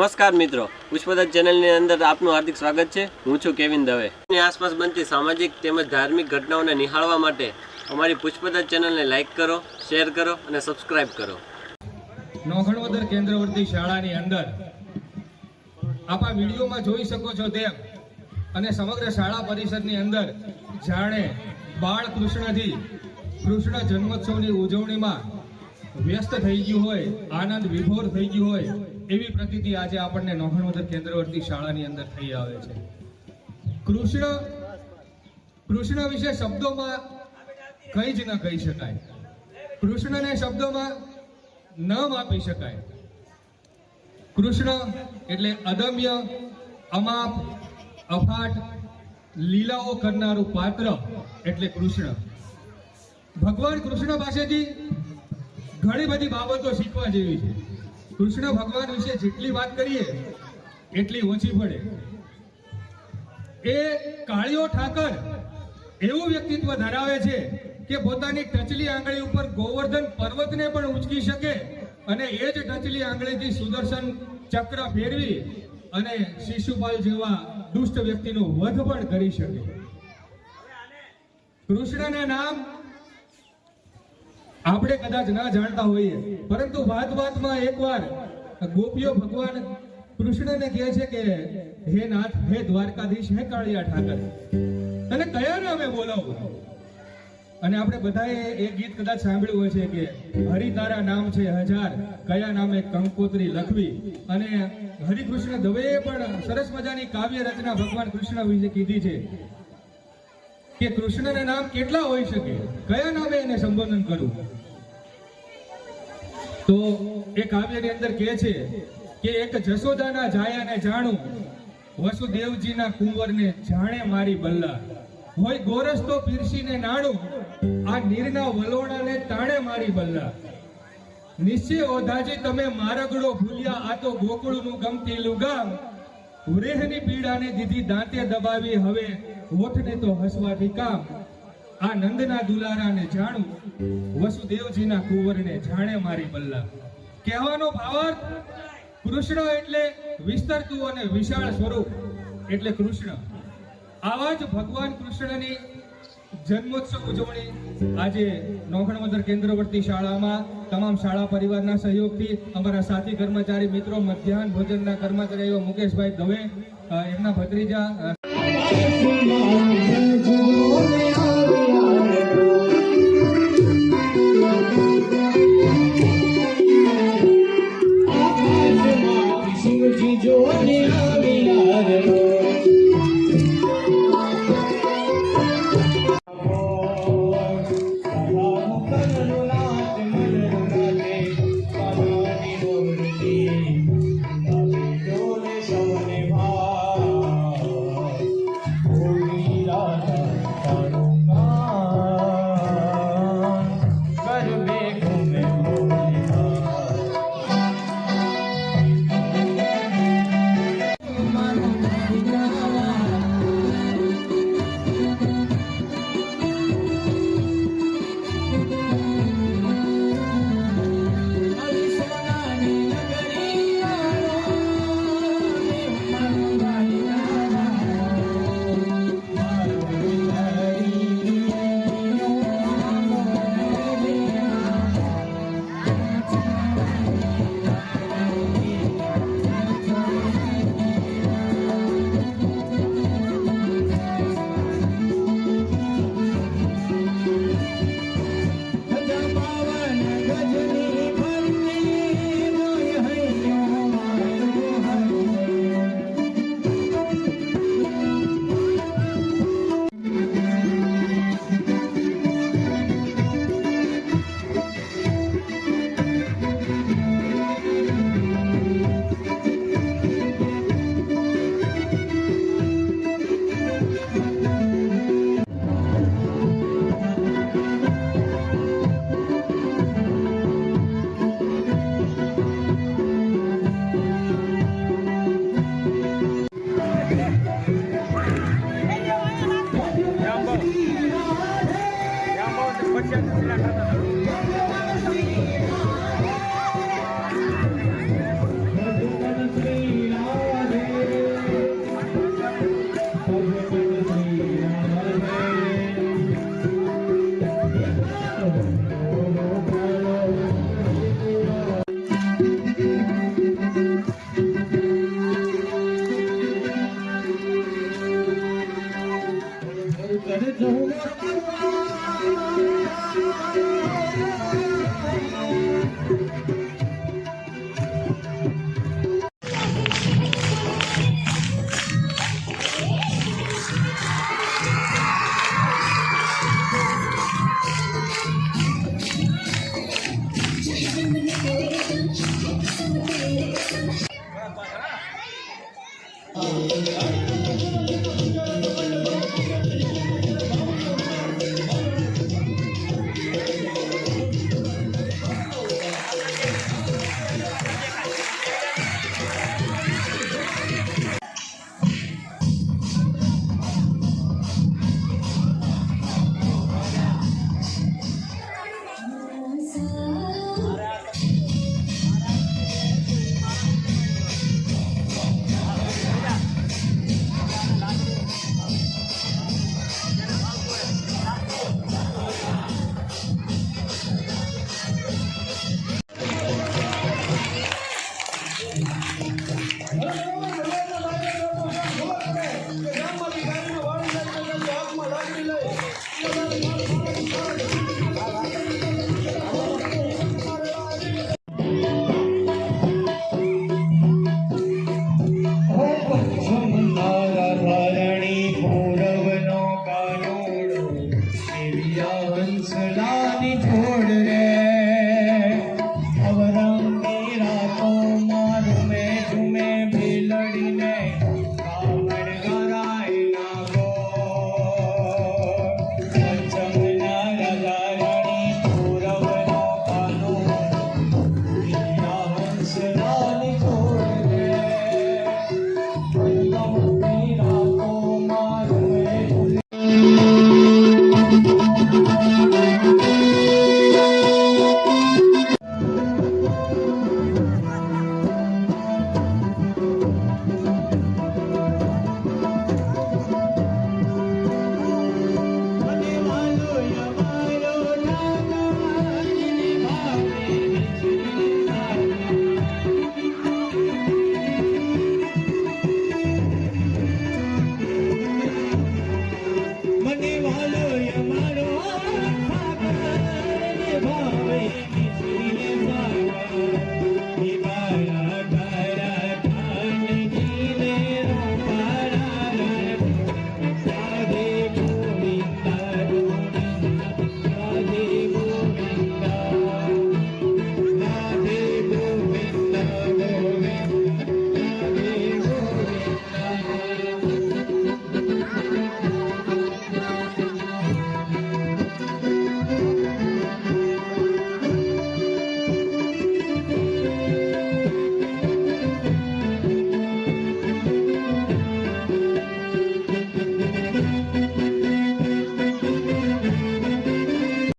નમસ્કાર મિત્રો. પુષ્પદત્ત ચેનલની અંદર આપનું હાર્દિક સ્વાગત છે. હું છું કેવિન દવે. આસપાસ બનતી સામાજિક તેમજ ધાર્મિક ઘટનાઓને નિહાળવા માટે અમારી પુષ્પદત્ત ચેનલને લાઇક કરો, શેર કરો અને સબસ્ક્રાઇબ કરો. નોખણવદર કેન્દ્રવર્તી શાળાની અંદર આપ આ વિડીયોમાં જોઈ શકો છો તેમ અને સમગ્ર શાળા પરિષદની અંદર જાણે બાળકૃષ્ણથી કૃષ્ણ જન્મોત્સવની ઉજવણીમાં વ્યસ્ત થઈ ગયું હોય, આનંદ વિભોર થઈ ગયું હોય એવી પ્રતીતિ આજે આપણને નોખણવદર કેન્દ્રવર્તી શાળાની અંદર થઈ આવે છે. કૃષ્ણ કૃષ્ણ વિશે શબ્દોમાં કંઈ જ ન કહી શકાય. કૃષ્ણને શબ્દોમાં ન માપી શકાય. કૃષ્ણ એટલે અદમ્ય, અમાપ, અફાટ, લીલાઓ કરનારું પાત્ર એટલે કૃષ્ણ. ભગવાન કૃષ્ણ પાસેથી ઘણી બધી બાબતો શીખવા જેવી છે. કૃષ્ણ ભગવાન વિશે જેટલી વાત કરીએ, એટલી ઓછી પડે. એ કાળિયો ઠાકર એવું વ્યક્તિત્વ ધરાવે છે કે પોતાની ટચલી આંગળી ઉપર ગોવર્ધન પર્વતને પણ ઉંચકી શકે અને એ જ ટચલી આંગળીથી સુદર્શન ચક્ર ફેરવી અને શિશુપાલ જેવા દુષ્ટ વ્યક્તિનો વધ પણ કરી શકે. કૃષ્ણના નામ આપણે કદાચ ના જાણતા હોઈએ. પરંતુ વાત વાતમાં એકવાર ગોપીઓ ભગવાન કૃષ્ણને કહે છે કે, હે નાથ, હે દ્વારકાધીશ, હે કાળિયા ઠાકર. અને કયા નામે બોલાવો? અને આપણે બધાએ એ ગીત કદાચ સાંભળ્યું હોય છે કે, હરિ તારા નામ છે હજાર, કયા નામે કંકોત્રી લખવી? અને હરિકૃષ્ણ દવેએ પણ સરસ મજાની કાવ્ય રચના ભગવાન કૃષ્ણ વિશે કીધી છે કે, કૃષ્ણના નામ કેટલા હોઈ શકે? કયા નામે સંબોધન કરું. તો એ કાવ્યની અંદર કહે છે કે એક જશોદાના જાયાને જાણું, વસુદેવજીના કુંવરને જાણે મારી બલ્લા. હોય ગોરસ તો પીરસીને નાણું, આ નીરના વલોણાને તાણે મારી બલ્લા. નિશ્ચય ઓધાજી તમે મારગડો ભૂલ્યા, આ તો ગોકુળનું ગમતીલું ગામ વૃહની પીડાને દીધી દાંતે દબાવી, હવે હોઠને તો હસવાથી કામ. આ નંદના દુલારાને જાણું, વસુદેવજીના કુંવરને જાણે મારી બલ્લા કહેવાનો ભાવાર્થ, કૃષ્ણ એટલે વિસ્તરતું અને વિશાળ સ્વરૂપ, એટલે કૃષ્ણ. આવા જ ભગવાન કૃષ્ણની જન્મોત્સવ ઉજવણી આજે નોખણવદર કેન્દ્રવર્તી શાળામાં, તમામ શાળા પરિવારના સહયોગથી અમારા સાથી કર્મચારી મિત્રો, મધ્યાહન ભોજનના કર્મચારી એવા મુકેશભાઈ દવે એમના ભત્રીજા Gracias.